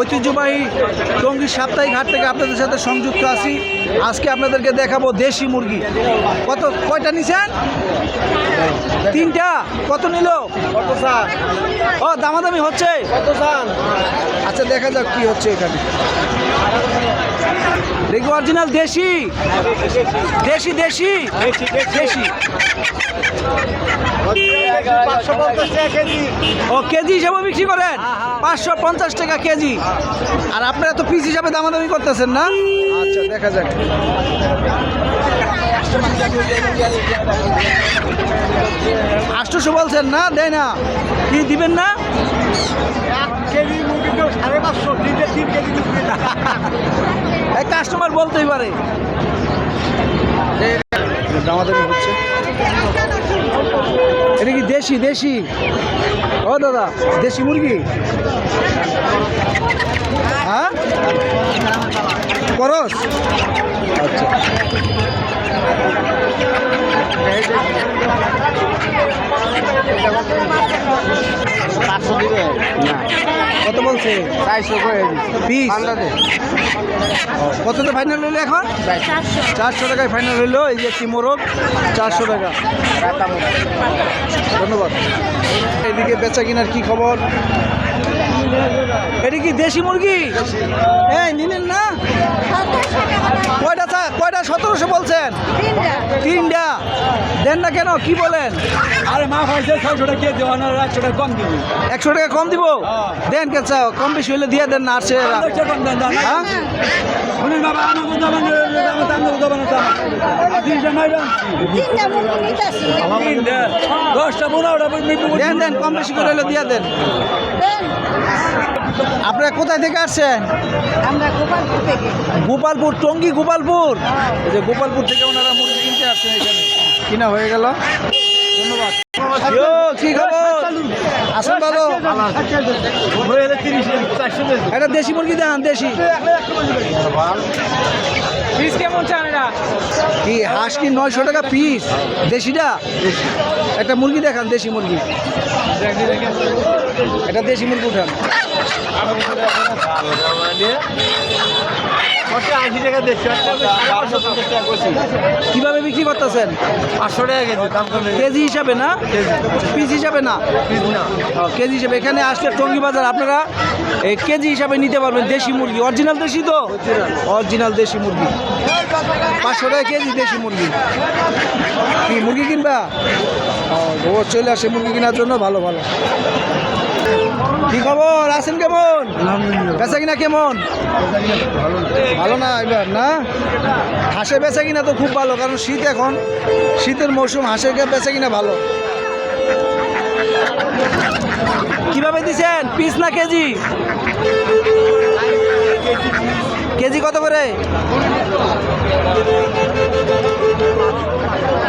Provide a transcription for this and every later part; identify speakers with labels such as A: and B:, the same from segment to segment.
A: ঐতিহ্যবাহী টঙ্গী সাপ্তাহিক হাট থেকে আপনাদের সাথে সংযুক্ত আছি। আজকে আপনাদেরকে দেখাবো দেশি মুরগি। কত কয়টা নিছেন? তিনটা। কত নিল? ও দামাদামি হচ্ছে। আচ্ছা দেখা যাক কি হচ্ছে এখানে। দেখি অরিজিনাল দেশি। দেশি দেশি। দেশি ও কেজি হিসাবে বিক্রি করেন? পাঁচশো পঞ্চাশ টাকা কেজি। আর আপনারা তো পিস হিসাবে দামাদামি করতেছেন না? আচ্ছা দেখা যাক। আটশোশো বলছেন না? দেয় না। কি দিবেন না?
B: কেজি মুরগি তো সাড়ে পাঁচশো তিন কেজি বিক্রি
A: এক কাস্টমার বলতেই পারে। হচ্ছে। এটা কি দেশি দেশি? ও দাদা দেশি মুরগি? হ্যাঁ? করস? আচ্ছা। বলছে
B: চারশো করে
A: পিস কততে ফাইনাল হইল এখন? চারশো টাকায় ফাইনাল হইল এই যে মোরগ চারশো টাকা। ধন্যবাদ। এদিকে বেচা কিনার কি খবর? এটা কি দেশি মুরগি? হ্যাঁ নিলেন না? কয়টা কয়টা সতেরোশো বলছেন? তিনটা। দেন না কেন? কি বলেন?
B: আরে মা ভাইছে ছয়শো টাকা কেজি না একশো টাকা কম দিব।
A: একশো টাকা কম দিব? দেন কে চাও কম বেশি হইলে দিয়ে দেন না আর সে হ্যাঁ?
B: দশটা পনেরোটা
A: দেন দেন কম বেশি করে হলে দিয়ে দেন।
C: দেন।
A: আপনারা কোথায় থেকে আসছেন?
C: আমরা গোপালপুর থেকে।
A: গোপালপুর টঙ্গী গোপালপুর? এই যে গোপালপুর থেকে ওনারা মুরগি কিনতে আসছেন এখানে। কিনা হয়ে গেল। ধন্যবাদ। কি খবর? আসুন ভালো এটা দেশি মুরগি দেন দেশি।
B: পিস কেমন চান এটা
A: কি হাঁস কি নয়শো টাকা পিস? দেশিটা? একটা মুরগি দেখান দেশি মুরগি। এটা দেশি মুরগি উঠান
B: আশি টাকা দেখছি বারোশো পঞ্চাশ টাকা করছি
A: কীভাবে বিক্রি করতেছেন?
B: পাঁচশো টাকা কেজি
A: কেজি হিসাবে না? পিস হিসাবে না? কেজি হিসাবে। এখানে আসলে টঙ্গি বাজার আপনারা এই কেজি হিসাবে নিতে পারবেন দেশি মুরগি। অরিজিনাল দেশি তো? অরিজিনাল। দেশি মুরগি। পাঁচশো টাকা কেজি দেশি মুরগি। কি মুরগি কিনবা? ও চলে আসে মুরগি কেনার জন্য? ভালো ভালো। কি খবর? আছেন কেমন? বেচা কিনা কেমন? ভালো না এবার না? হাঁসের বেচা কিনা তো খুব ভালো কারণ শীত এখন। শীতের মৌসুম হাঁসের বেচা কিনা ভালো? কীভাবে দিছেন? পিস না কেজি? কেজি কত করে?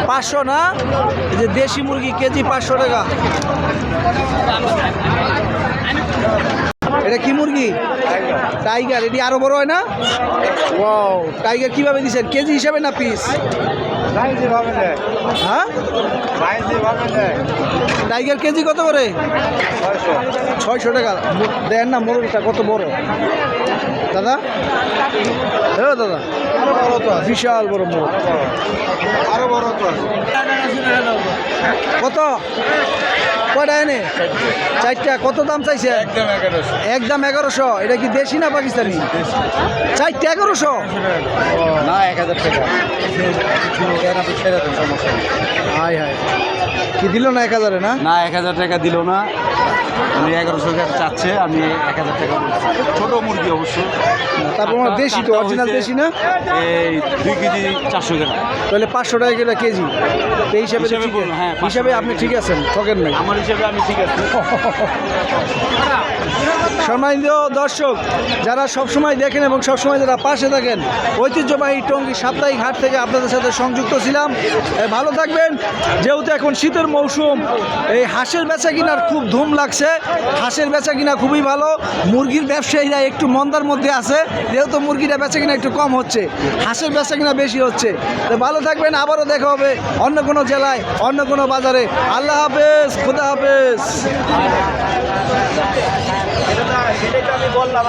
A: পাঁচশো না? যে দেশি মুরগি কেজি পাঁচশো টাকা এটা কি মুরগি টাইগার এটি আরও বড় হয় না? ওয়াও টাইগার কীভাবে দিচ্ছেন কেজি হিসাবে না পিস হ্যাঁ? টাইগার কেজি কত করে?
B: ছয়শো।
A: টাকা। দেন না মোরগটা কত বড়? দাদা? হ্যাঁ দাদা।
B: বড় তো
A: বিশাল বড় মোরগ।
B: আরও বড়। তো
A: কত? কয়টা? এনে? চারটা কত দাম চাইছে?
B: একদম এগারোশো।
A: এটা কি দেশি না পাকিস্তানি? চারটা এগারোশো?
B: না এক হাজার টাকা।
A: হাই হাই কি দিল না এক হাজারে না?
D: না এক হাজার টাকা দিল না। উনি এগারোশো টাকা চাচ্ছে আমি এক হাজার টাকা বলছি। ছোট মুরগি অবশ্য।
A: তারপর আমার দেশি তো অরিজিনাল দেশি না?
D: এই দুই কেজি চারশো গ্রাম।
A: তাহলে পাঁচশো টাকা কিলো কেজি। এই হিসাবে
D: হ্যাঁ,
A: হিসাবে আপনি ঠিক আছেন ঠকেন নাই।
D: আমার হিসেবে
A: সম্মানিত দর্শক, যারা সবসময় দেখেন এবং সবসময় যারা পাশে থাকেন, ঐতিহ্যবাহী টঙ্গী সাপ্তাহিক হাট থেকে আপনাদের সাথে সংযুক্ত ছিলাম। ভালো থাকবেন। যেহেতু এখন শীতের মৌসুম, এই হাঁসের বেচা কিনার খুব ধুম লাগছে। হাঁসের বেচা কিনা খুবই ভালো। মুরগির ব্যবসায়ীরা একটু মন্দার মধ্যে আছে, যেহেতু মুরগিটা বেচা কিনা একটু কম হচ্ছে, হাঁসের বেচা কিনা বেশি হচ্ছে। তো ভালো থাকবেন, আবারও দেখা হবে অন্য কোনো জেলায়, অন্য কোনো বাজারে। আল্লাহ হাফেজ, খুদা হাফেজ
B: সেটাই তো আমি বললাম